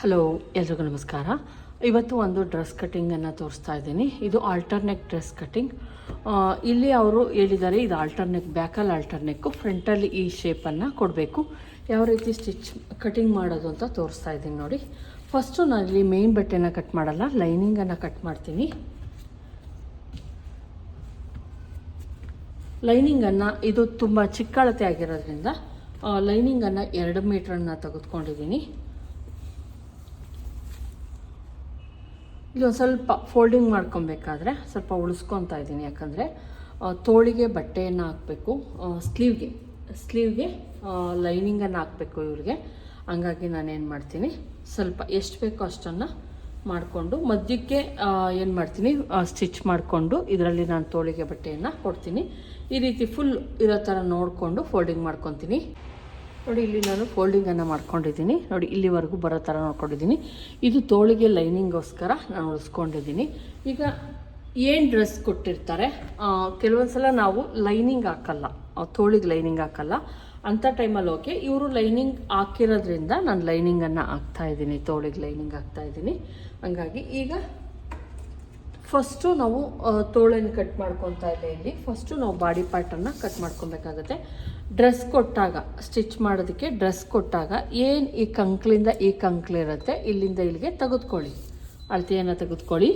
Hello ಎಲ್ರಿಗೂ ನಮಸ್ಕಾರ. ಇವತ್ತು ಒಂದು ಡ್ರೆಸ್ ಕಟ್ಟಿಂಗನ್ನು ತೋರಿಸ್ತಾ ಇದ್ದೀನಿ. ಇದು ಆಲ್ಟರ್ನೆಕ್ ಡ್ರೆಸ್ ಕಟ್ಟಿಂಗ್ ಇಲ್ಲಿ ಅವರು ಹೇಳಿದ್ದಾರೆ, ಇದು ಆಲ್ಟರ್ನೆಕ್ ಬ್ಯಾಕಲ್ಲಿ ಆಲ್ಟರ್ನೆಕ್ಕು ಫ್ರಂಟಲ್ಲಿ ಈ ಶೇಪನ್ನು ಕೊಡಬೇಕು. ಯಾವ ರೀತಿ ಸ್ಟಿಚ್ ಕಟಿಂಗ್ ಮಾಡೋದು ಅಂತ ತೋರಿಸ್ತಾ ಇದ್ದೀನಿ ನೋಡಿ. ಫಸ್ಟು ಇಲ್ಲಿ ಮೇನ್ ಬಟ್ಟೆನ ಕಟ್ ಮಾಡಲ್ಲ ಲೈನಿಂಗನ್ನು ಕಟ್ ಮಾಡ್ತೀನಿ. ಲೈನಿಂಗನ್ನು ಇದು ತುಂಬ ಚಿಕ್ಕಳತೆ ಆಗಿರೋದ್ರಿಂದ ಲೈನಿಂಗನ್ನು ಎರಡು ಮೀಟ್ರನ್ನು ತೆಗೆದುಕೊಂಡಿದ್ದೀನಿ. ಇಲ್ಲಿ ಒಂದು ಸ್ವಲ್ಪ ಫೋಲ್ಡಿಂಗ್ ಮಾಡ್ಕೊಬೇಕಾದ್ರೆ ಸ್ವಲ್ಪ ಉಳಿಸ್ಕೊತಾ ಇದ್ದೀನಿ. ಯಾಕಂದರೆ ತೋಳಿಗೆ ಬಟ್ಟೆಯನ್ನು ಹಾಕಬೇಕು. ಸ್ಲೀವ್ಗೆ ಸ್ಲೀವ್ಗೆ ಲೈನಿಂಗನ್ನು ಹಾಕಬೇಕು ಇವ್ರಿಗೆ. ಹಂಗಾಗಿ ನಾನೇನು ಮಾಡ್ತೀನಿ, ಸ್ವಲ್ಪ ಎಷ್ಟು ಬೇಕೋ ಅಷ್ಟನ್ನು ಮಾಡಿಕೊಂಡು ಮಧ್ಯಕ್ಕೆ ಏನು ಮಾಡ್ತೀನಿ ಸ್ಟಿಚ್ ಮಾಡಿಕೊಂಡು ಇದರಲ್ಲಿ ನಾನು ತೋಳಿಗೆ ಬಟ್ಟೆಯನ್ನು ಕೊಡ್ತೀನಿ. ಈ ರೀತಿ ಫುಲ್ ಇರೋ ಥರ ನೋಡಿಕೊಂಡು ಫೋಲ್ಡಿಂಗ್ ಮಾಡ್ಕೊತೀನಿ. ನೋಡಿ, ಇಲ್ಲಿ ನಾನು ಫೋಲ್ಡಿಂಗನ್ನು ಮಾಡ್ಕೊಂಡಿದ್ದೀನಿ. ನೋಡಿ, ಇಲ್ಲಿವರೆಗೂ ಬರೋ ಥರ ನೋಡ್ಕೊಂಡಿದ್ದೀನಿ. ಇದು ತೋಳಿಗೆ ಲೈನಿಂಗೋಸ್ಕರ ನಾನು ಉಳಿಸ್ಕೊಂಡಿದ್ದೀನಿ ಈಗ ಏನು ಡ್ರೆಸ್ ಕೊಟ್ಟಿರ್ತಾರೆ? ಕೆಲವೊಂದು ಸಲ ನಾವು ಲೈನಿಂಗ್ ಹಾಕಲ್ಲ. ತೋಳಿಗೆ ಲೈನಿಂಗ್ ಹಾಕಲ್ಲ. ಅಂಥ ಟೈಮಲ್ಲಿ ಓಕೆ, ಇವರು ಲೈನಿಂಗ್ ಹಾಕಿರೋದ್ರಿಂದ ನಾನು ಲೈನಿಂಗನ್ನು ಹಾಕ್ತಾ ಇದ್ದೀನಿ. ತೋಳಿಗೆ ಲೈನಿಂಗ್ ಹಾಕ್ತಾ ಇದ್ದೀನಿ. ಹಂಗಾಗಿ ಈಗ ಫಸ್ಟು ನಾವು ತೋಳನ್ನು ಕಟ್ ಮಾಡ್ಕೊತಾ ಇದೆ ಇಲ್ಲಿ. ಫಸ್ಟು ನಾವು ಬಾಡಿ ಪಾರ್ಟನ್ನು ಕಟ್ ಮಾಡ್ಕೊಬೇಕಾಗತ್ತೆ ಡ್ರೆಸ್ ಕೊಟ್ಟಾಗ ಸ್ಟಿಚ್ ಮಾಡೋದಕ್ಕೆ ಡ್ರೆಸ್ ಕೊಟ್ಟಾಗ ಏನು ಈ ಕಂಕ್ಲಿಂದ ಈ ಕಂಕ್ಲಿರುತ್ತೆ ಇಲ್ಲಿಂದ ಇಲ್ಲಿಗೆ ತೆಗೆದುಕೊಳ್ಳಿ. ಅಳತೆಯನ್ನು ತೆಗೆದುಕೊಳ್ಳಿ.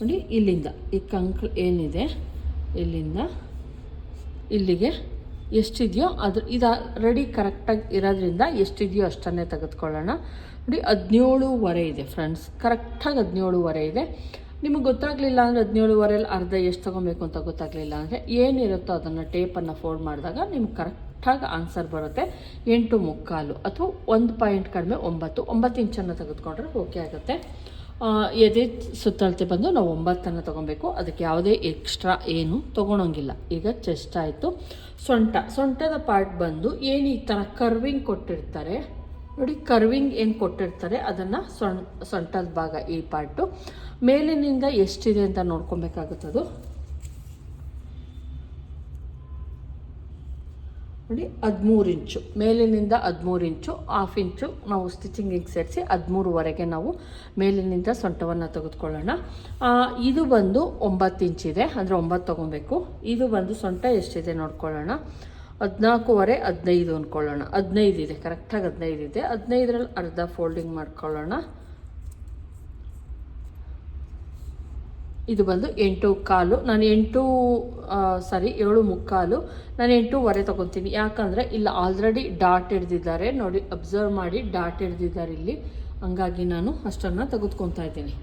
ನೋಡಿ, ಇಲ್ಲಿಂದ ಈ ಕಂಕ್ಲ್ ಏನಿದೆ, ಇಲ್ಲಿಂದ ಇಲ್ಲಿಗೆ ಎಷ್ಟಿದೆಯೋ ಅದ್ರ ಇದು ರೆಡಿ ಕರೆಕ್ಟಾಗಿ ಇರೋದ್ರಿಂದ ಎಷ್ಟಿದೆಯೋ ಅಷ್ಟನ್ನೇ ತೆಗೆದುಕೊಳ್ಳೋಣ. ನೋಡಿ, ಹದಿನೇಳುವರೆ ಇದೆ ಫ್ರೆಂಡ್ಸ್ ಕರೆಕ್ಟಾಗಿ ಹದಿನೇಳುವರೆ ಇದೆ. ನಿಮಗೆ ಗೊತ್ತಾಗಲಿಲ್ಲ ಅಂದರೆ ಹದಿನೇಳುವರೆಯಲ್ಲಿ ಅರ್ಧ ಎಷ್ಟು ತೊಗೊಬೇಕು ಅಂತ ಗೊತ್ತಾಗಲಿಲ್ಲ ಅಂದರೆ ಏನಿರುತ್ತೋ ಅದನ್ನು ಟೇಪನ್ನು ಫೋಲ್ಡ್ ಮಾಡಿದಾಗ ನಿಮ್ಗೆ ಕರೆಕ್ಟಾಗಿ ಆನ್ಸರ್ ಬರುತ್ತೆ. ಎಂಟು ಮುಕ್ಕಾಲು ಅಥವಾ ಒಂದು ಪಾಯಿಂಟ್ ಕಡಿಮೆ ಒಂಬತ್ತು ಒಂಬತ್ತು ಇಂಚನ್ನು ತೆಗೆದುಕೊಂಡ್ರೆ ಓಕೆ ಆಗುತ್ತೆ. ಎದೆ ಸುತ್ತಳತೆ ಬಂದು ನಾವು ಒಂಬತ್ತನ್ನು ತೊಗೊಬೇಕು. ಅದಕ್ಕೆ ಯಾವುದೇ ಎಕ್ಸ್ಟ್ರಾ ಏನು ತೊಗೊಳಂಗಿಲ್ಲ. ಈಗ ಚೆಸ್ಟ್ ಆಯಿತು. ಸೊಂಟ, ಸೊಂಟದ ಪಾರ್ಟ್ ಬಂದು ಏನು ಈ ಥರ ಕರ್ವಿಂಗ್ ಕೊಟ್ಟಿರ್ತಾರೆ? ನೋಡಿ ಕರ್ವಿಂಗ್ ಏನು ಕೊಟ್ಟಿರ್ತಾರೆ, ಅದನ್ನು ಸೊಣ್, ಸೊಂಟದ ಭಾಗ ಈ ಪಾರ್ಟು ಮೇಲಿನಿಂದ ಎಷ್ಟಿದೆ ಅಂತ ನೋಡ್ಕೊಬೇಕಾಗುತ್ತದು? ನೋಡಿ, ಹದಿಮೂರು ಇಂಚು. ಮೇಲಿನಿಂದ ಹದಿಮೂರು ಇಂಚು ಹಾಫ್ ಇಂಚು. ನಾವು ಸ್ಟಿಚಿಂಗಿಗೆ ಸೇರಿಸಿ ಹದಿಮೂರುವರೆಗೆ ನಾವು ಮೇಲಿನಿಂದ ಸೊಂಟವನ್ನು ತೆಗೆದುಕೊಳ್ಳೋಣ. ಇದು ಬಂದು ಒಂಬತ್ತು ಇಂಚಿದೆ, ಅಂದರೆ ಒಂಬತ್ತು ತೊಗೊಬೇಕು. ಇದು ಬಂದು ಸೊಂಟ ಎಷ್ಟಿದೆ ನೋಡ್ಕೊಳ್ಳೋಣ. ಹದಿನಾಲ್ಕೂವರೆ ಹದಿನೈದು ಅಂದ್ಕೊಳ್ಳೋಣ ಹದಿನೈದು ಇದೆ ಕರೆಕ್ಟಾಗಿ ಹದಿನೈದು ಇದೆ. ಹದಿನೈದರಲ್ಲಿ ಅರ್ಧ ಫೋಲ್ಡಿಂಗ್ ಮಾಡ್ಕೊಳ್ಳೋಣ. ಇದು ಬಂದು ಎಂಟು ಕಾಲು. ನಾನು ಎಂಟು ಸಾರಿ, ಏಳು ಮುಕ್ಕಾಲು. ನಾನು ಎಂಟೂವರೆ ತೊಗೊತೀನಿ. ಯಾಕಂದರೆ ಇಲ್ಲಿ ಆಲ್ರೆಡಿ ಡಾಟ್ ಹಿಡ್ದಿದ್ದಾರೆ. ನೋಡಿ ಅಬ್ಸರ್ವ್ ಮಾಡಿ ಡಾಟ್ ಹಿಡ್ದಿದ್ದಾರೆ ಇಲ್ಲಿ. ಹಂಗಾಗಿ ನಾನು ಅಷ್ಟನ್ನು ತೆಗೆದುಕೊತಾ ಇದ್ದೀನಿ.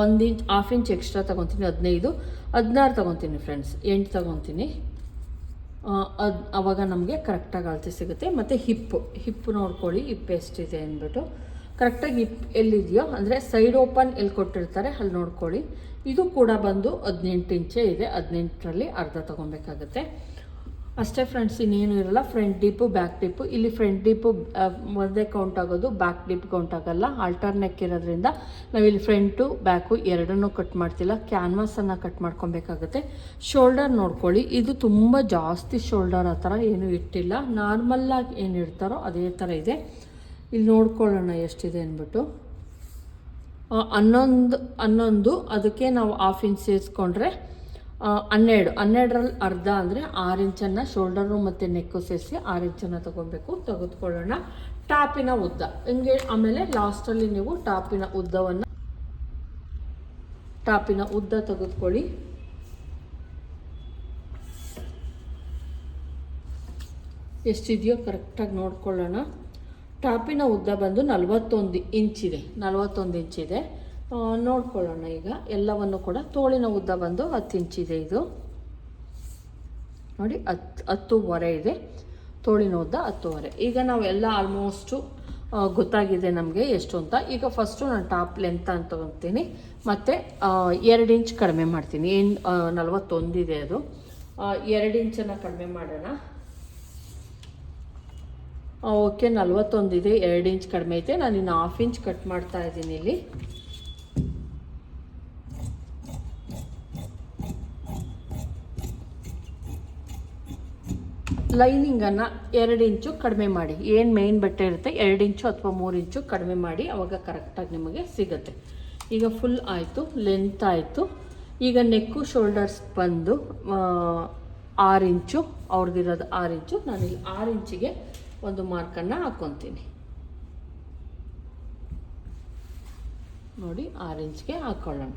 ಒಂದು ಇಂಚ್ ಹಾಫ್ ಇಂಚ್ ಎಕ್ಸ್ಟ್ರಾ ತೊಗೊತೀನಿ, ಹದಿನೈದು. ಹದಿನಾರು ತೊಗೊತೀನಿ ಫ್ರೆಂಡ್ಸ್ ಎಂಟು ತೊಗೊತೀನಿ. ಅದು ಆವಾಗ ನಮಗೆ ಕರೆಕ್ಟಾಗಿ ಅಳತೆ ಸಿಗುತ್ತೆ. ಮತ್ತು ಹಿಪ್ಪು ಹಿಪ್ಪು ನೋಡ್ಕೊಳ್ಳಿ ಹಿಪ್ ಎಷ್ಟಿದೆ ಅಂದ್ಬಿಟ್ಟು. ಕರೆಕ್ಟಾಗಿ ಹಿಪ್ ಎಲ್ಲಿದೆಯೋ, ಅಂದರೆ ಸೈಡ್ ಓಪನ್ ಎಲ್ಲಿ ಕೊಟ್ಟಿರ್ತಾರೆ, ಅಲ್ಲಿ ನೋಡ್ಕೊಳ್ಳಿ. ಇದು ಕೂಡ ಬಂದು ಹದಿನೆಂಟು ಇಂಚೇ ಇದೆ. ಹದಿನೆಂಟರಲ್ಲಿ ಅರ್ಧ ತೊಗೊಬೇಕಾಗತ್ತೆ. ಅಷ್ಟೇ ಫ್ರೆಂಡ್ಸ್ ಇನ್ನೇನು ಇರಲ್ಲ. ಫ್ರಂಟ್ ಡಿಪ್ಪು ಬ್ಯಾಕ್ ಡಿಪ್ಪು ಇಲ್ಲಿ ಫ್ರಂಟ್ ಡಿಪ್ಪು ಒಂದೇ ಕೌಂಟ್ ಆಗೋದು ಬ್ಯಾಕ್ ಡಿಪ್ ಕೌಂಟ್ ಆಗೋಲ್ಲ. ಆಲ್ಟರ್ ನೆಕ್ ಇರೋದ್ರಿಂದ ನಾವಿಲ್ಲಿ ಫ್ರಂಟು ಬ್ಯಾಕು ಎರಡನ್ನೂ ಕಟ್ ಮಾಡ್ತಿಲ್ಲ. ಕ್ಯಾನ್ವಾಸನ್ನು ಕಟ್ ಮಾಡ್ಕೊಬೇಕಾಗುತ್ತೆ. ಶೋಲ್ಡರ್ ನೋಡ್ಕೊಳ್ಳಿ. ಇದು ತುಂಬ ಜಾಸ್ತಿ ಶೋಲ್ಡರ್ ಆ ಥರ ಏನೂ ಇಟ್ಟಿಲ್ಲ. ನಾರ್ಮಲ್ಲಾಗಿ ಏನು ಇಡ್ತಾರೋ ಅದೇ ಥರ ಇದೆ. ಇಲ್ಲಿ ನೋಡ್ಕೊಳ್ಳೋಣ ಎಷ್ಟಿದೆ ಅಂದ್ಬಿಟ್ಟು. ಹನ್ನೊಂದು ಹನ್ನೊಂದು, ಅದಕ್ಕೆ ನಾವು ಹಾಫ್ ಇಂಚ್ ಸೇರಿಸ್ಕೊಂಡ್ರೆ ಹನ್ನೆರಡು. ಹನ್ನೆರಡರಲ್ಲಿ ಅರ್ಧ ಅಂದರೆ ಆರು ಇಂಚನ್ನು ಶೋಲ್ಡರು ಮತ್ತು ನೆಕ್ಕು ಸೇರಿಸಿ ಆರು ಇಂಚನ್ನು ತೊಗೊಬೇಕು ತೆಗೆದುಕೊಳ್ಳೋಣ. ಟಾಪಿನ ಉದ್ದ. ಹಿಂಗೆ ಆಮೇಲೆ ಲಾಸ್ಟಲ್ಲಿ ನೀವು ಟಾಪಿನ ಉದ್ದವನ್ನು ಟಾಪಿನ ಉದ್ದ ತೆಗೆದುಕೊಳ್ಳಿ. ಎಷ್ಟಿದೆಯೋ ಕರೆಕ್ಟಾಗಿ ನೋಡ್ಕೊಳ್ಳೋಣ. ಟಾಪಿನ ಉದ್ದ ಬಂದು ನಲವತ್ತೊಂದು ಇಂಚಿದೆ. ನಲವತ್ತೊಂದು ಇಂಚಿದೆ. ನೋಡ್ಕೊಳ್ಳೋಣ ಈಗ. ಎಲ್ಲವನ್ನು ಕೂಡ ತೋಳಿನ ಉದ್ದ ಬಂದು ಹತ್ತು ಇಂಚಿದೆ ಇದು. ನೋಡಿ ಹತ್ತು ಹತ್ತುವರೆ ಇದೆ. ತೋಳಿನ ಉದ್ದ ಹತ್ತುವರೆ. ಈಗ ನಾವೆಲ್ಲ ಆಲ್ಮೋಸ್ಟು ಆ, ಗೊತ್ತಾಗಿದೆ ನಮಗೆ ಎಷ್ಟು ಅಂತ. ಈಗ ಫಸ್ಟು ನಾನು ಟಾಪ್ ಲೆಂತ್ ಅಂತ ತಗೊತೀನಿ. ಮತ್ತು ಎರಡು ಇಂಚ್ ಕಡಿಮೆ ಮಾಡ್ತೀನಿ. ಏನು ನಲವತ್ತೊಂದಿದೆ ಅದು. ಎರಡು ಇಂಚನ್ನು ಕಡಿಮೆ ಮಾಡೋಣ. ಓಕೆ ನಲ್ವತ್ತೊಂದಿದೆ. ಎರಡು ಇಂಚ್ ಕಡಿಮೆ ಐತೆ. ನಾನು ಇನ್ನು ಹಾಫ್ ಇಂಚ್ ಕಟ್ ಮಾಡ್ತಾ ಇದ್ದೀನಿ ಇಲ್ಲಿ. ಲೈನಿಂಗನ್ನು ಎರಡು ಇಂಚು ಕಡಿಮೆ ಮಾಡಿ. ಏನು ಮೇಯ್ನ್ ಬಟ್ಟೆ ಇರುತ್ತೆ? ಎರಡು ಇಂಚು ಅಥವಾ ಮೂರು ಇಂಚು ಕಡಿಮೆ ಮಾಡಿ, ಅವಾಗ ಕರೆಕ್ಟಾಗಿ ನಿಮಗೆ ಸಿಗುತ್ತೆ. ಈಗ ಫುಲ್ ಆಯಿತು ಲೆಂತ್ ಆಯಿತು. ಈಗ ನೆಕ್ಕು ಶೋಲ್ಡರ್ಸ್ ಬಂದು ಆರು ಇಂಚು ಅವ್ರದ್ದಿರೋದು ಆರು ಇಂಚು ನಾನು ಇಲ್ಲಿ ಆರು ಇಂಚಿಗೆ ಒಂದು ಮಾರ್ಕನ್ನು ಹಾಕ್ಕೊತೀನಿ ನೋಡಿ, ಆರು ಇಂಚ್ಗೆ ಹಾಕ್ಕೊಳ್ಳೋಣ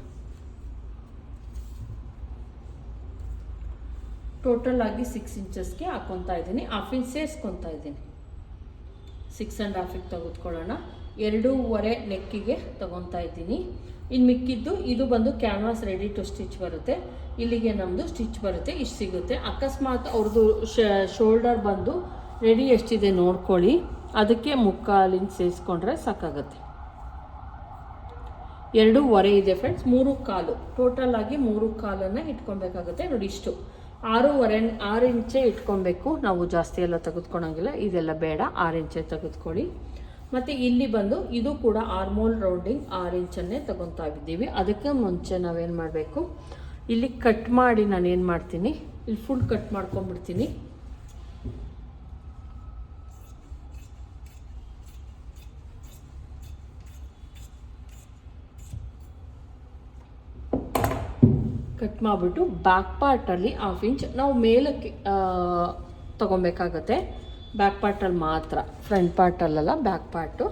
ಟೋಟಲ್ ಆಗಿ ಸಿಕ್ಸ್ ಇಂಚಸ್ಗೆ ಹಾಕ್ಕೊತಾ ಇದ್ದೀನಿ. ಹಾಫ್ ಇಂಚ್ ಸೇರಿಸ್ಕೊತಾ ಇದ್ದೀನಿ. ಸಿಕ್ಸ್ ಆ್ಯಂಡ್ ಹಾಫಿಗೆ ತೆಗೆದುಕೊಳ್ಳೋಣ. ಎರಡೂವರೆ ನೆಕ್ಕಿಗೆ ತಗೊತಾ ಇದ್ದೀನಿ. ಇನ್ನು ಮಿಕ್ಕಿದ್ದು ಇದು ಬಂದು ಕ್ಯಾನ್ವಾಸ್ ರೆಡಿ ಟು ಸ್ಟಿಚ್ ಬರುತ್ತೆ. ಇಲ್ಲಿಗೆ ನಮ್ಮದು ಸ್ಟಿಚ್ ಬರುತ್ತೆ. ಇಷ್ಟು ಸಿಗುತ್ತೆ. ಅಕಸ್ಮಾತ್ ಅವ್ರದ್ದು ಶೋಲ್ಡರ್ ಬಂದು ರೆಡಿ ಎಷ್ಟಿದೆ ನೋಡ್ಕೊಳ್ಳಿ. ಅದಕ್ಕೆ ಮುಕ್ಕಾಲಿನ ಸೇರಿಸ್ಕೊಂಡ್ರೆ ಸಾಕಾಗುತ್ತೆ. ಎರಡೂವರೆ ಇದೆ ಫ್ರೆಂಡ್ಸ್ ಮೂರು ಕಾಲು. ಟೋಟಲ್ ಆಗಿ ಮೂರು ಕಾಲನ್ನು ಇಟ್ಕೊಬೇಕಾಗುತ್ತೆ ನೋಡಿ ಇಷ್ಟು. ಆರೂವರೆ, ಆರು ಇಂಚೆ ಇಟ್ಕೊಬೇಕು. ನಾವು ಜಾಸ್ತಿ ಎಲ್ಲ ತೆಗೆದುಕೊಳಂಗಿಲ್ಲ. ಇದೆಲ್ಲ ಬೇಡ. ಆರು ಇಂಚೆ ತೆಗೆದುಕೊಳ್ಳಿ. ಮತ್ತು ಇಲ್ಲಿ ಬಂದು ಇದು ಕೂಡ ಆರ್ಮೋಲ್ ರೌಂಡಿಂಗ್ ಆರು ಇಂಚನ್ನೇ ತಗೊತಾ ಇದ್ದೀವಿ ಅದಕ್ಕೆ ಮುಂಚೆ ನಾವೇನು ಮಾಡಬೇಕು? ಇಲ್ಲಿ ಕಟ್ ಮಾಡಿ ನಾನು ಏನು ಮಾಡ್ತೀನಿ? ಇಲ್ಲಿ ಫುಲ್ ಕಟ್ ಮಾಡ್ಕೊಂಡ್ಬಿಡ್ತೀನಿ. ಕಟ್ ಮಾಡಿಬಿಟ್ಟು ಬ್ಯಾಕ್ ಪಾರ್ಟಲ್ಲಿ ಹಾಫ್ ಇಂಚ್ ನಾವು ಮೇಲಕ್ಕೆ ತೊಗೊಬೇಕಾಗತ್ತೆ. ಬ್ಯಾಕ್ ಪಾರ್ಟಲ್ಲಿ ಮಾತ್ರ ಫ್ರಂಟ್ ಪಾರ್ಟಲ್ಲಲ್ಲ ಬ್ಯಾಕ್ ಪಾರ್ಟು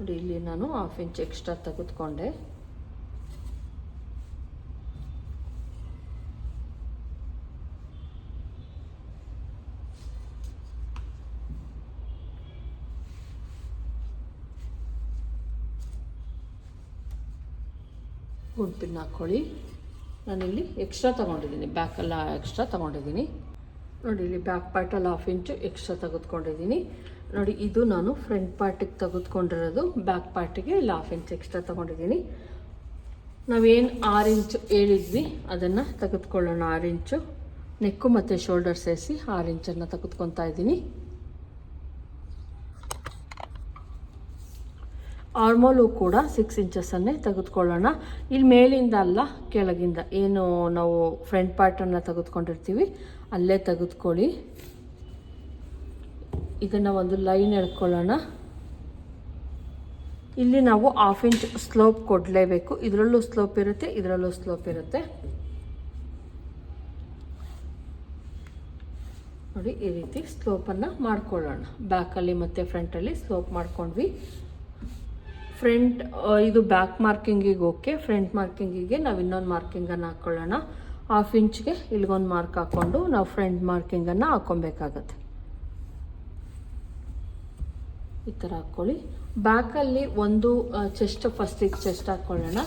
ನೋಡಿ, ಇಲ್ಲಿ ನಾನು ಹಾಫ್ ಇಂಚ್ ಎಕ್ಸ್ಟ್ರಾ ತೆಗೆದುಕೊಂಡೆ. ಗುಂಪಿನ ಹಾಕ್ಕೊಳ್ಳಿ ನಾನಿಲ್ಲಿ ಎಕ್ಸ್ಟ್ರಾ ತೊಗೊಂಡಿದ್ದೀನಿ. ಬ್ಯಾಕೆಲ್ಲ ಎಕ್ಸ್ಟ್ರಾ ತೊಗೊಂಡಿದ್ದೀನಿ. ನೋಡಿ, ಇಲ್ಲಿ ಬ್ಯಾಕ್ ಪಾರ್ಟಲ್ಲಿ ಹಾಫ್ ಇಂಚು ಎಕ್ಸ್ಟ್ರಾ ತೆಗೆದುಕೊಂಡಿದ್ದೀನಿ. ನೋಡಿ, ಇದು ನಾನು ಫ್ರಂಟ್ ಪಾರ್ಟಿಗೆ ತೆಗೆದುಕೊಂಡಿರೋದು. ಬ್ಯಾಕ್ ಪಾರ್ಟಿಗೆ ಇಲ್ಲಿ ಹಾಫ್ ಇಂಚ್ ಎಕ್ಸ್ಟ್ರಾ ತೊಗೊಂಡಿದ್ದೀನಿ. ನಾವೇನು ಆರು ಇಂಚು ಹೇಳಿದ್ವಿ, ಅದನ್ನು ತೆಗೆದುಕೊಳ್ಳೋಣ. ಆರು ಇಂಚು ನೆಕ್ಕು ಮತ್ತು ಶೋಲ್ಡರ್ ಸೇರಿಸಿ ಆರು ಇಂಚನ್ನು ತೆಗೆದುಕೊತಾ ಇದ್ದೀನಿ. ಆರ್ಮೋಲು ಕೂಡ ಸಿಕ್ಸ್ ಇಂಚಸ್ಸನ್ನೇ ತೆಗೆದುಕೊಳ್ಳೋಣ. ಇಲ್ಲಿ ಮೇಲಿಂದ ಅಲ್ಲ, ಕೆಳಗಿಂದ. ಏನು ನಾವು ಫ್ರಂಟ್ ಪಾರ್ಟನ್ನು ತೆಗೆದುಕೊಂಡಿರ್ತೀವಿ, ಅಲ್ಲೇ ತೆಗೆದುಕೊಳ್ಳಿ. ಇದನ್ನು ಒಂದು ಲೈನ್ ಎಳ್ಕೊಳ್ಳೋಣ. ಇಲ್ಲಿ ನಾವು ಹಾಫ್ ಇಂಚ್ ಸ್ಲೋಪ್ ಕೊಡಲೇಬೇಕು. ಇದರಲ್ಲೂ ಸ್ಲೋಪ್ ಇರುತ್ತೆ, ಇದರಲ್ಲೂ ಸ್ಲೋಪ್ ಇರುತ್ತೆ. ನೋಡಿ, ಈ ರೀತಿ ಸ್ಲೋಪನ್ನು ಮಾಡ್ಕೊಳ್ಳೋಣ. ಬ್ಯಾಕಲ್ಲಿ ಮತ್ತು ಫ್ರಂಟಲ್ಲಿ ಸ್ಲೋಪ್ ಮಾಡ್ಕೊಂಡ್ವಿ. ಫ್ರಂಟ್ ಇದು ಬ್ಯಾಕ್ ಮಾರ್ಕಿಂಗಿಗೆ ಓಕೆ ಫ್ರಂಟ್ ಮಾರ್ಕಿಂಗಿಗೆ ನಾವು ಇನ್ನೊಂದು ಮಾರ್ಕಿಂಗನ್ನು ಹಾಕ್ಕೊಳ್ಳೋಣ ಹಾಫ್ ಇಂಚ್ಗೆ ಇಲ್ಲಿಗೊಂದು ಮಾರ್ಕ್ ಹಾಕ್ಕೊಂಡು ನಾವು ಫ್ರಂಟ್ ಮಾರ್ಕಿಂಗನ್ನು ಹಾಕ್ಕೊಬೇಕಾಗತ್ತೆ ಈ ಥರ ಹಾಕ್ಕೊಳ್ಳಿ ಬ್ಯಾಕಲ್ಲಿ ಒಂದು ಚೆಸ್ಟ್ ಫಸ್ಟಿಗೆ ಚೆಸ್ಟ್ ಹಾಕ್ಕೊಳ್ಳೋಣ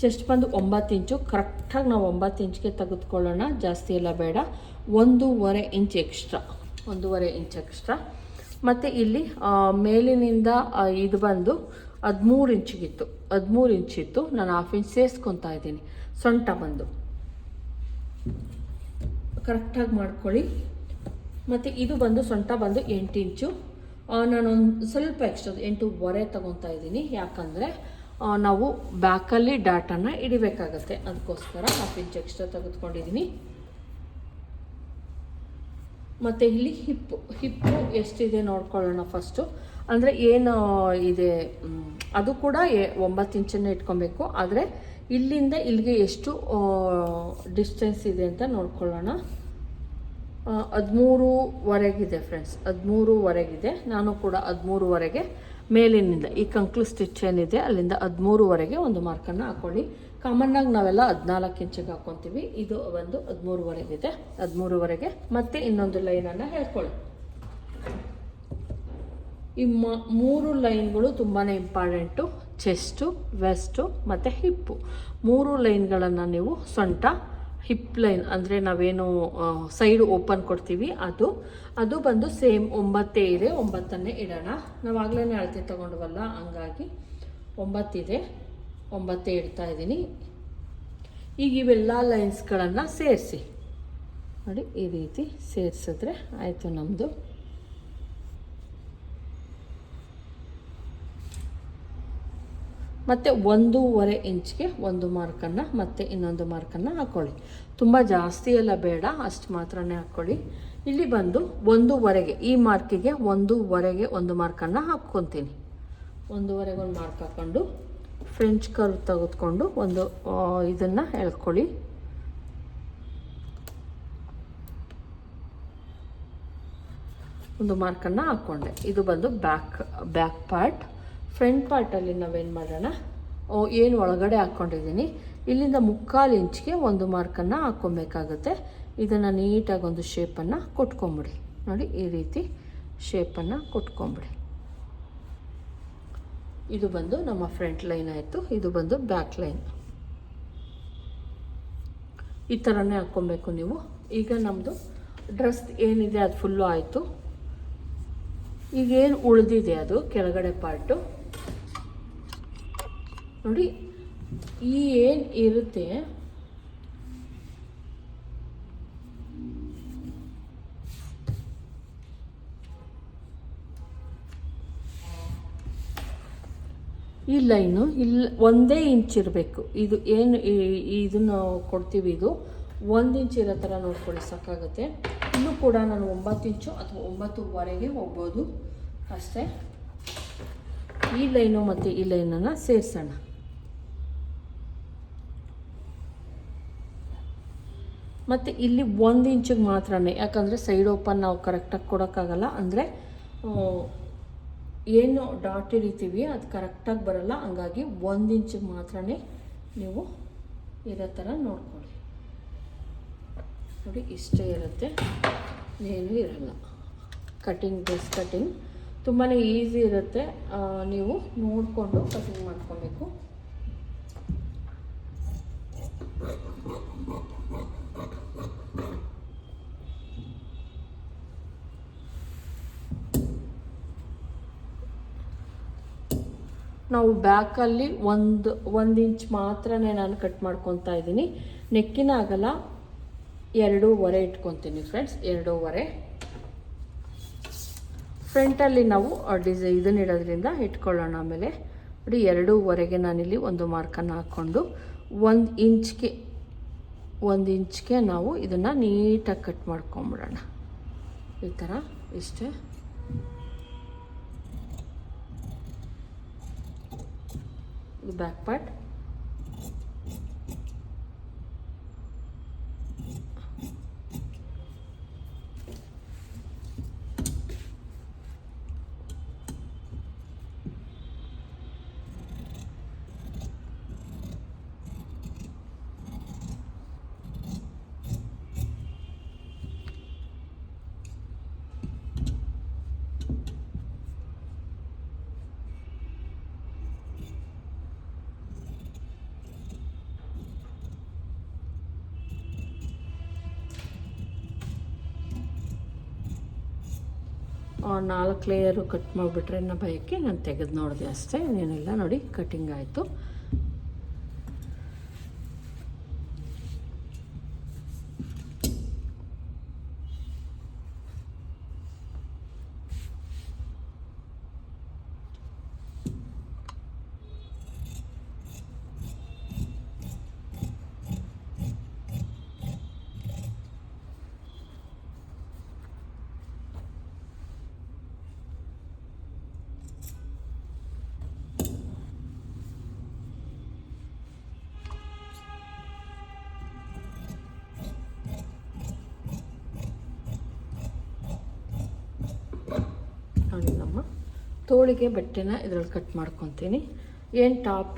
ಚೆಸ್ಟ್ ಬಂದು ಒಂಬತ್ತು ಇಂಚು ಕರೆಕ್ಟಾಗಿ ನಾವು ಒಂಬತ್ತು ಇಂಚ್ಗೆ ತೆಗೆದುಕೊಳ್ಳೋಣ. ಜಾಸ್ತಿ ಎಲ್ಲ ಬೇಡ. ಒಂದೂವರೆ ಇಂಚ್ ಎಕ್ಸ್ಟ್ರಾ ಒಂದೂವರೆ ಇಂಚ್ ಎಕ್ಸ್ಟ್ರಾ ಮತ್ತು ಇಲ್ಲಿ ಮೇಲಿನಿಂದ ಇದು ಬಂದು ಹದಿಮೂರು ಇಂಚಿಗಿತ್ತು. ಹದಿಮೂರು ಇಂಚಿತ್ತು. ನಾನು ಹಾಫ್ ಇಂಚ್ ಸೇರಿಸ್ಕೊತಾ ಇದ್ದೀನಿ. ಸೊಂಟ ಬಂದು. ಕರೆಕ್ಟಾಗಿ ಮಾಡ್ಕೊಳ್ಳಿ. ಮತ್ತು ಇದು ಬಂದು, ಸೊಂಟ ಬಂದು ಎಂಟು ಇಂಚು. ನಾನೊಂದು ಸ್ವಲ್ಪ ಎಕ್ಸ್ಟ್ರಾ ಎಂಟೂವರೆ ತೊಗೊತಾ ಇದ್ದೀನಿ. ಯಾಕಂದರೆ ನಾವು ಬ್ಯಾಕಲ್ಲಿ ಡಾಟನ್ನು ಇಡಬೇಕಾಗತ್ತೆ ಅದಕ್ಕೋಸ್ಕರ ಹಾಫ್ ಇಂಚ್ ಎಕ್ಸ್ಟ್ರಾ ತೆಗೆದುಕೊಂಡಿದ್ದೀನಿ. ಮತ್ತು ಇಲ್ಲಿ ಹಿಪ್ಪು ಹಿಪ್ಪು ಎಷ್ಟಿದೆ ನೋಡ್ಕೊಳ್ಳೋಣ ಫಸ್ಟು ಅಂದರೆ ಏನು ಇದೆ ಅದು ಕೂಡ ಒಂಬತ್ತು ಇಂಚನ್ನು ಇಟ್ಕೊಬೇಕು. ಆದರೆ ಇಲ್ಲಿಂದ ಇಲ್ಲಿಗೆ ಎಷ್ಟು ಡಿಸ್ಟೆನ್ಸ್ ಇದೆ ಅಂತ ನೋಡ್ಕೊಳ್ಳೋಣ. ಹದಿಮೂರುವರೆಗಿದೆ ಫ್ರೆಂಡ್ಸ್ ಹದಿಮೂರುವರೆಗಿದೆ. ನಾನು ಕೂಡ ಹದಿಮೂರುವರೆಗೆ ಮೇಲಿನಿಂದ, ಈ ಕಂಕ್ಲು ಸ್ಟಿಚ್ ಏನಿದೆ, ಅಲ್ಲಿಂದ ಹದಿಮೂರುವರೆಗೆ ಒಂದು ಮಾರ್ಕನ್ನು ಹಾಕ್ಕೊಳ್ಳಿ ಕಾಮನ್ನಾಗಿ ನಾವೆಲ್ಲ ಹದಿನಾಲ್ಕು ಇಂಚಿಗೆ ಹಾಕ್ಕೊತೀವಿ ಇದು ಒಂದು ಹದಿಮೂರುವರೆಗಿದೆ, ಹದಿಮೂರುವರೆಗೆ. ಮತ್ತೆ ಇನ್ನೊಂದು ಲೈನನ್ನು ಹೇಳ್ಕೊಳ್ಳಿ. ಈ ಮ, ಮೂರು ಲೈನ್ಗಳು ತುಂಬಾ ಇಂಪಾರ್ಟೆಂಟು. ಚೆಸ್ಟು, ವೆಸ್ಟು, ಮತ್ತು ಹಿಪ್ಪು. ಮೂರು ಲೈನ್ಗಳನ್ನು ನೀವು ಸೊಂಟ, ಹಿಪ್ ಲೈನ್ ಅಂದರೆ ನಾವೇನು ಸೈಡ್ ಓಪನ್ ಕೊಡ್ತೀವಿ, ಅದು. ಅದು ಬಂದು ಸೇಮ್ ಒಂಬತ್ತೇ ಇದೆ, ಒಂಬತ್ತನ್ನೇ ಇಡೋಣ. ನಾವು ಆಗಲೇ ಅಳತೆ ತೊಗೊಂಡ್ವಲ್ಲ, ಹಂಗಾಗಿ ಒಂಬತ್ತಿದೆ, ಒಂಬತ್ತೇ ಇಡ್ತಾ ಇದ್ದೀನಿ. ಈಗ ಇವೆಲ್ಲ ಲೈನ್ಸ್ಗಳನ್ನು ಸೇರಿಸಿ. ನೋಡಿ, ಈ ರೀತಿ ಸೇರಿಸಿದ್ರೆ ಆಯಿತು ನಮ್ಮದು ಮತ್ತು ಒಂದೂವರೆ ಇಂಚ್ಗೆ ಒಂದು ಮಾರ್ಕನ್ನು ಮತ್ತು ಇನ್ನೊಂದು ಮಾರ್ಕನ್ನು ಹಾಕ್ಕೊಳ್ಳಿ ತುಂಬ ಜಾಸ್ತಿ ಎಲ್ಲ ಬೇಡ, ಅಷ್ಟು ಮಾತ್ರನೇ ಹಾಕ್ಕೊಳ್ಳಿ ಇಲ್ಲಿ ಬಂದು ಒಂದೂವರೆಗೆ, ಈ ಮಾರ್ಕಿಗೆ ಒಂದೂವರೆಗೆ ಒಂದು ಮಾರ್ಕನ್ನು ಹಾಕ್ಕೊತೀನಿ. ಒಂದೂವರೆಗೆ ಒಂದು ಮಾರ್ಕ್ ಹಾಕ್ಕೊಂಡು ಫ್ರೆಂಚ್ ಕರ್ ತೆಗೆದುಕೊಂಡು ಒಂದು ಇದನ್ನು ಎಳ್ಕೊಳ್ಳಿ. ಒಂದು ಮಾರ್ಕನ್ನು ಹಾಕ್ಕೊಂಡೆ. ಇದು ಬಂದು ಬ್ಯಾಕ್ ಬ್ಯಾಕ್ ಪಾರ್ಟ್. ಫ್ರಂಟ್ ಪಾರ್ಟಲ್ಲಿ ನಾವೇನು ಮಾಡೋಣ? ಏನು ಒಳಗಡೆ ಹಾಕ್ಕೊಂಡಿದ್ದೀನಿ. ಇಲ್ಲಿಂದ ಮುಕ್ಕಾಲು ಇಂಚ್ಗೆ ಒಂದು ಮಾರ್ಕನ್ನು ಹಾಕ್ಕೊಬೇಕಾಗುತ್ತೆ. ಇದನ್ನು ನೀಟಾಗಿ ಒಂದು ಶೇಪನ್ನು ಕೊಟ್ಕೊಂಬಿಡಿ. ನೋಡಿ, ಈ ರೀತಿ ಶೇಪನ್ನು ಕೊಟ್ಕೊಂಬಿಡಿ. ಇದು ಬಂದು ನಮ್ಮ ಫ್ರಂಟ್ ಲೈನ್ ಆಯಿತು. ಇದು ಬಂದು ಬ್ಯಾಕ್ ಲೈನ್. ಈ ಥರನೇ ಹಾಕ್ಕೊಬೇಕು ನೀವು. ಈಗ ನಮ್ಮದು ಡ್ರೆಸ್ ಏನಿದೆ ಅದು ಫುಲ್ಲು ಆಯಿತು. ಈಗೇನು ಉಳಿದಿದೆ ಅದು? ಕೆಳಗಡೆ ಪಾರ್ಟು. ನೋಡಿ, ಈ ಏನು ಇರುತ್ತೆ? ಈ ಲೈನು ಇಲ್ಲಿ ಒಂದೇ ಇಂಚ್ ಇರಬೇಕು. ಇದು ಏನು ಇದನ್ನು ಕೊಡ್ತೀವಿ ಇದು. ಒಂದು ಇಂಚ್ ಇರೋ ಥರ ನೋಡ್ಕೊಳ್ಳಿ, ಸಾಕಾಗುತ್ತೆ. ಇನ್ನೂ ಕೂಡ ನಾನು ಒಂಬತ್ತು ಇಂಚು ಅಥವಾ ಒಂಬತ್ತುವರೆಗೆ ಹೋಗ್ಬೋದು. ಅಷ್ಟೇ. ಈ ಲೈನು ಮತ್ತು ಈ ಲೈನನ್ನು ಸೇರಿಸೋಣ. ಮತ್ತು ಇಲ್ಲಿ ಒಂದು ಇಂಚಿಗೆ ಮಾತ್ರ ಯಾಕಂದರೆ ಸೈಡ್ ಓಪನ್ ನಾವು ಕರೆಕ್ಟಾಗಿ ಕೊಡೋಕ್ಕಾಗಲ್ಲ. ಅಂದರೆ ಏನು ಡಾಟ್ ಹಿಡಿತೀವಿ ಅದು ಕರೆಕ್ಟಾಗಿ ಬರಲ್ಲ. ಹಂಗಾಗಿ ಒಂದು ಇಂಚಿಗೆ ಮಾತ್ರ ನೀವು ಇರೋ ಥರ ನೋಡ್ಕೊಳ್ಳಿ. ನೋಡಿ, ಇಷ್ಟೇ ಇರುತ್ತೆ. ಏನೂ ಇರಲ್ಲ. ಕಟಿಂಗ್ ಡ್ರೆಸ್ ಕಟಿಂಗ್ ತುಂಬಾ ಈಸಿ ಇರುತ್ತೆ. ನೀವು ನೋಡಿಕೊಂಡು ಕಟಿಂಗ್ ಮಾಡ್ಕೊಬೇಕು. ನಾವು ಬ್ಯಾಕಲ್ಲಿ ಒಂದು ಒಂದು ಇಂಚ್ ಮಾತ್ರನೇ ನಾನು ಕಟ್ ಮಾಡ್ಕೊತಾ ಇದ್ದೀನಿ. ನೆಕ್ಕಿನ ಆಗಲ್ಲ ಎರಡೂವರೆ ಇಟ್ಕೊತೀನಿ ಫ್ರೆಂಡ್ಸ್ ಎರಡೂವರೆ. ಫ್ರಂಟಲ್ಲಿ ನಾವು ಡಿಸೈ ಇದನ್ನ ಇಡೋದ್ರಿಂದ ಇಟ್ಕೊಳ್ಳೋಣ ಆಮೇಲೆ. ನೋಡಿ, ಎರಡೂವರೆಗೆ ನಾನಿಲ್ಲಿ ಒಂದು ಮಾರ್ಕನ್ನು ಹಾಕ್ಕೊಂಡು ಒಂದು ಇಂಚ್ಗೆ ಒಂದು ಇಂಚ್ಗೆ ನಾವು ಇದನ್ನು ನೀಟಾಗಿ ಕಟ್ ಮಾಡ್ಕೊಂಬಿಡೋಣ. ಈ ಥರ ಇಷ್ಟೇ? ಇದು ಬ್ಯಾಕ್ ನಾಲ್ಕು ಲೇಯರು ಕಟ್ ಮಾಡಿಬಿಟ್ರೆ ಅನ್ನೋ ಭಯಕ್ಕೆ ನಾನು ತೆಗೆದು ನೋಡಿದೆ ಅಷ್ಟೇ ಏನಿಲ್ಲ ನೋಡಿ ಕಟಿಂಗ್ ಆಯಿತು ನೋಡಿ ನಮ್ಮ ತೋಳಿಗೆ ಬಟ್ಟೆನ ಇದ್ರಲ್ಲಿ ಕಟ್ ಮಾಡ್ಕೊತೀನಿ. ಏನು ಟಾಪ್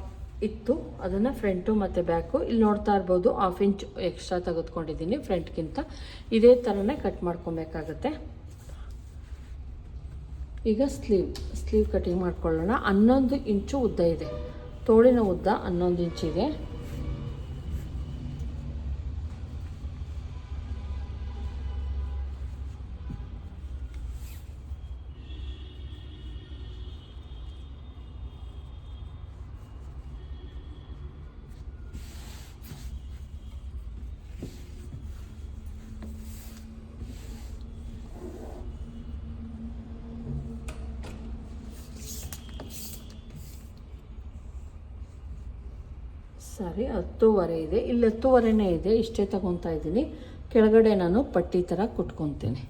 ಇತ್ತು, ಅದನ್ನು ಫ್ರಂಟು ಮತ್ತು ಬ್ಯಾಕು ಇಲ್ಲಿ ನೋಡ್ತಾ ಇರ್ಬೋದು. ಹಾಫ್ ಇಂಚ್ ಎಕ್ಸ್ಟ್ರಾ ತೆಗೆದುಕೊಂಡಿದ್ದೀನಿ ಫ್ರಂಟ್ಗಿಂತ ಇದೇ ಥರನೇ ಕಟ್ ಮಾಡ್ಕೊಬೇಕಾಗತ್ತೆ. ಈಗ ಸ್ಲೀವ್ ಸ್ಲೀವ್ ಕಟಿಂಗ್ ಮಾಡ್ಕೊಳ್ಳೋಣ. ಹನ್ನೊಂದು ಇಂಚು ಉದ್ದ ಇದೆ. ತೋಳಿನ ಉದ್ದ ಹನ್ನೊಂದು ಇಂಚಿದೆ ಸಾರಿ, ಹತ್ತೂವರೆ ಇದೆ. ಇಲ್ಲಿ ಹತ್ತೂವರೆನೇ ಇದೆ. ಇಷ್ಟೇ ತಗೊತಾ ಇದ್ದೀನಿ. ಕೆಳಗಡೆ ನಾನು ಪಟ್ಟಿ ಥರ ಕುಟ್ಕೊತೀನಿ.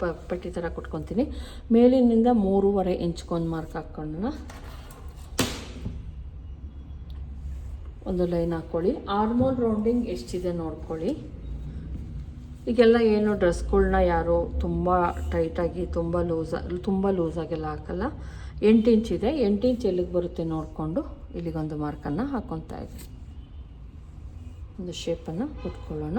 ಪ, ಪಟ್ಟಿ ಥರ ಕುಟ್ಕೊತೀನಿ. ಮೇಲಿನಿಂದ ಮೂರುವರೆ ಇಂಚ್ಕೊಂಡು ಮಾರ್ಕ್ ಹಾಕ್ಕೊಂಡ ಒಂದು ಲೈನ್ ಹಾಕ್ಕೊಳ್ಳಿ ಆರ್ಮೋಲ್ ರೌಂಡಿಂಗ್ ಎಷ್ಟಿದೆ ನೋಡ್ಕೊಳ್ಳಿ. ಈಗೆಲ್ಲ ಏನು ಡ್ರೆಸ್ಗಳನ್ನ ಯಾರು ತುಂಬ ಟೈಟಾಗಿ ತುಂಬ ಲೂಸ್ ತುಂಬ ಲೂಸಾಗೆಲ್ಲ ಹಾಕಲ್ಲ. ಎಂಟು ಇಂಚ್ ಇದೆ. ಎಂಟು ಇಂಚ್ ಎಲ್ಲಿಗೆ ಬರುತ್ತೆ ನೋಡಿಕೊಂಡು ಇಲ್ಲಿಗೊಂದು ಮಾರ್ಕನ್ನು ಹಾಕ್ಕೊತಾ ಇದ್ದೀನಿ. ಒಂದು ಶೇಪನ್ನು ಕೊಟ್ಕೊಳ್ಳೋಣ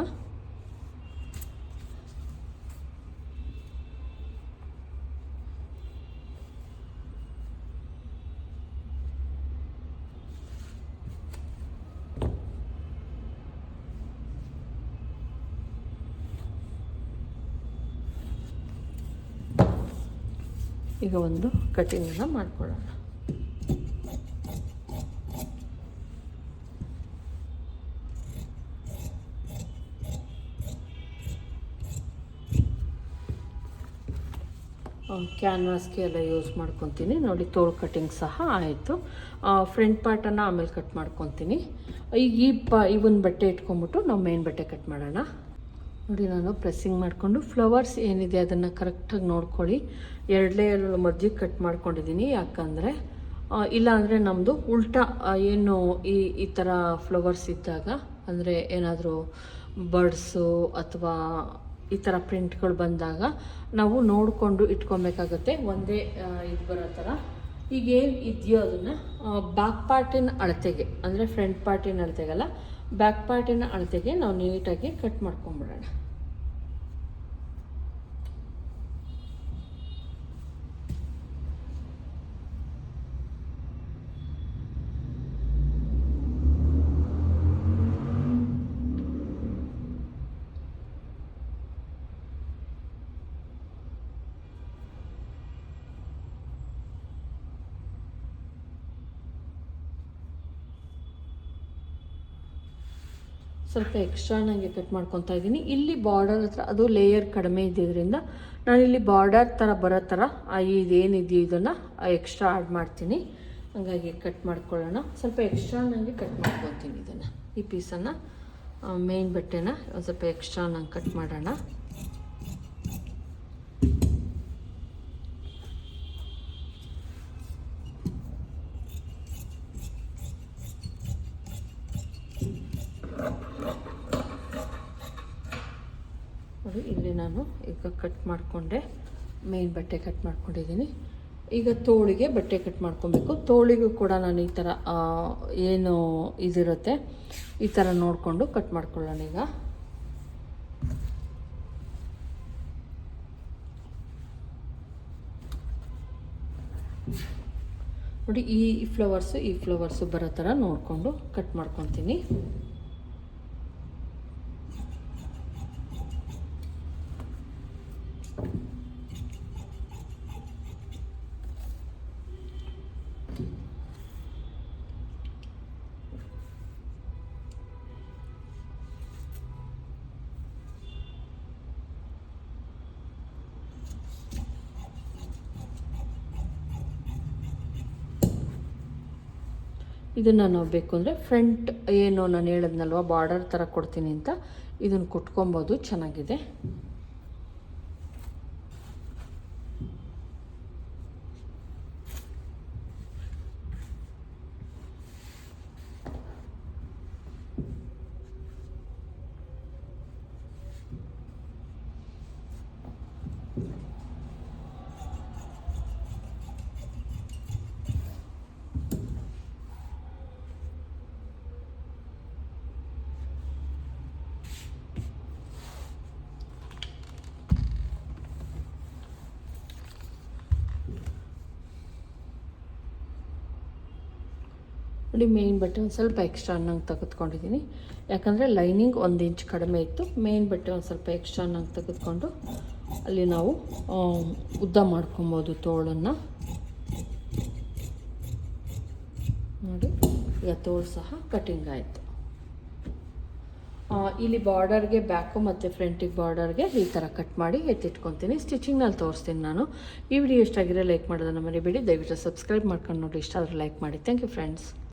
ಈಗ ಒಂದು ಕಟಿಂಗನ್ನು ಮಾಡ್ಕೊಳ್ಳೋಣ. ಕ್ಯಾನ್ವಾಸ್ಗೆ ಎಲ್ಲ ಯೂಸ್ ಮಾಡ್ಕೊತೀನಿ. ನೋಡಿ, ತೋಳು ಕಟಿಂಗ್ ಸಹ ಆಯಿತು. ಫ್ರಂಟ್ ಪಾರ್ಟನ್ನು ಆಮೇಲೆ ಕಟ್ ಮಾಡ್ಕೊತೀನಿ. ಈಗ ಈ ಪ, ಇವನ್ ಬಟ್ಟೆ ಇಟ್ಕೊಂಬಿಟ್ಟು ನಾವು ಮೇನ್ ಬಟ್ಟೆ ಕಟ್ ಮಾಡೋಣ. ನೋಡಿ, ನಾನು ಪ್ರೆಸ್ಸಿಂಗ್ ಮಾಡಿಕೊಂಡು ಫ್ಲವರ್ಸ್ ಏನಿದೆ ಅದನ್ನು ಕರೆಕ್ಟಾಗಿ ನೋಡ್ಕೊಳ್ಳಿ. ಎರಡು ಲೇಯರ್ ಮಧ್ಯಕ್ಕೆ ಕಟ್ ಮಾಡ್ಕೊಂಡಿದ್ದೀನಿ ಯಾಕಂದರೆ ಇಲ್ಲಾಂದರೆ ನಮ್ಮದು ಉಲ್ಟಾ ಏನು ಈ ಈ ಥರ ಫ್ಲವರ್ಸ್ ಇದ್ದಾಗ, ಅಂದರೆ ಏನಾದರೂ ಬರ್ಡ್ಸು ಅಥವಾ ಈ ಥರ ಪ್ರಿಂಟ್ಗಳು ಬಂದಾಗ ನಾವು ನೋಡಿಕೊಂಡು ಇಟ್ಕೊಬೇಕಾಗತ್ತೆ. ಒಂದೇ ಇದು ಬರೋ ಥರ ಈಗ ಏನು ಇದೆಯೋ ಅದನ್ನು ಬ್ಯಾಕ್ ಪಾರ್ಟಿನ ಅಳತೆಗೆ, ಅಂದರೆ ಫ್ರಂಟ್ ಪಾರ್ಟಿನ ಅಳತೆಗಲ್ಲ ಬ್ಯಾಕ್ ಪಾರ್ಟಿನ ಅಳತೆಗೆ ನಾವು ನೀಟಾಗಿ ಕಟ್ ಮಾಡ್ಕೊಂಬಿಡೋಣ. ಸ್ವಲ್ಪ ಎಕ್ಸ್ಟ್ರಾ ನನಗೆ ಕಟ್ ಮಾಡ್ಕೊತಾ ಇದ್ದೀನಿ. ಇಲ್ಲಿ ಬಾರ್ಡರ್ ಹತ್ರ ಅದು ಲೇಯರ್ ಕಡಿಮೆ ಇದ್ದಿದ್ದರಿಂದ ನಾನಿಲ್ಲಿ ಬಾರ್ಡರ್ ಥರ ಬರೋ ಥರ ಇದೇನಿದೆಯೋ ಇದನ್ನು ಎಕ್ಸ್ಟ್ರಾ ಆ್ಯಡ್ ಮಾಡ್ತೀನಿ. ಹಂಗಾಗಿ ಕಟ್ ಮಾಡ್ಕೊಳ್ಳೋಣ. ಸ್ವಲ್ಪ ಎಕ್ಸ್ಟ್ರಾ ನನಗೆ ಕಟ್ ಮಾಡ್ಕೊತೀನಿ ಇದನ್ನು. ಈ ಪೀಸನ್ನು ಮೇನ್ ಬಟ್ಟೆನ ಒಂದು ಸ್ವಲ್ಪ ಎಕ್ಸ್ಟ್ರಾ ನಂಗೆ ಕಟ್ ಮಾಡೋಣ. ಕಟ್ ಮಾಡಿಕೊಂಡೆ, ಮೇನ್ ಬಟ್ಟೆ ಕಟ್ ಮಾಡ್ಕೊಂಡಿದ್ದೀನಿ. ಈಗ ತೋಳಿಗೆ ಬಟ್ಟೆ ಕಟ್ ಮಾಡ್ಕೊಬೇಕು. ತೋಳಿಗೂ ಕೂಡ ನಾನು ಈ ಥರ ಏನು ಇದಿರುತ್ತೆ, ಈ ಥರ ನೋಡಿಕೊಂಡು ಕಟ್ ಮಾಡ್ಕೊಳ್ಳೋಣ ಈಗ. ನೋಡಿ ಈ ಫ್ಲವರ್ಸು ಈ ಫ್ಲವರ್ಸು ಬರೋ ಥರ ನೋಡಿಕೊಂಡು ಕಟ್ ಮಾಡ್ಕೊತೀನಿ. ಇದನ್ನು ನಾವು ಬೇಕು ಅಂದರೆ ಫ್ರಂಟ್ ಏನು ನಾನು ಹೇಳಿದ್ನಲ್ವ ಬಾರ್ಡರ್ ಥರ ಕೊಡ್ತೀನಿ ಅಂತ ಇದನ್ನು ಕುಟ್ಕೊಬೋದು, ಚೆನ್ನಾಗಿದೆ. ನೋಡಿ ಮೇಯ್ನ್ ಬಟ್ಟೆ ಒಂದು ಸ್ವಲ್ಪ ಎಕ್ಸ್ಟ್ರಾ ಅನ್ನಂಗೆ ತೆಗೆದುಕೊಂಡಿದ್ದೀನಿ ಯಾಕಂದರೆ ಲೈನಿಂಗ್ ಒಂದು ಇಂಚ್ ಕಡಿಮೆ ಇತ್ತು. ಮೇಯ್ನ್ ಬಟ್ಟೆ ಒಂದು ಸ್ವಲ್ಪ ಎಕ್ಸ್ಟ್ರಾ ಅನ್ನಂಗೆ ತೆಗೆದುಕೊಂಡು ಅಲ್ಲಿ ನಾವು ಉದ್ದ ಮಾಡ್ಕೊಬೋದು ತೋಳನ್ನು. ನೋಡಿ, ಈಗ ತೋಳು ಸಹ ಕಟಿಂಗ್ ಆಯಿತು. ಇಲ್ಲಿ ಬಾರ್ಡರ್ಗೆ ಬ್ಯಾಕು ಮತ್ತು ಫ್ರಂಟಿಗೆ ಬಾರ್ಡರ್ಗೆ ಈ ಥರ ಕಟ್ ಮಾಡಿ ಎತ್ತಿಟ್ಕೊತೀನಿ. ಸ್ಟಿಚಿಂಗ್ನಲ್ಲಿ ತೋರಿಸ್ತೀನಿ ನಾನು. ಈ ವಿಡಿಯೋ ಇಷ್ಟ ಆಗಿರೋ ಲೈಕ್ ಮಾಡೋದನ್ನು ಮರಿಬೇಡಿ. ದಯವಿಟ್ಟು ಸಬ್ಸ್ಕ್ರೈಬ್ ಮಾಡ್ಕೊಂಡು ನೋಡಿ. ಇಷ್ಟ ಆದರೆ ಲೈಕ್ ಮಾಡಿ. Thank you friends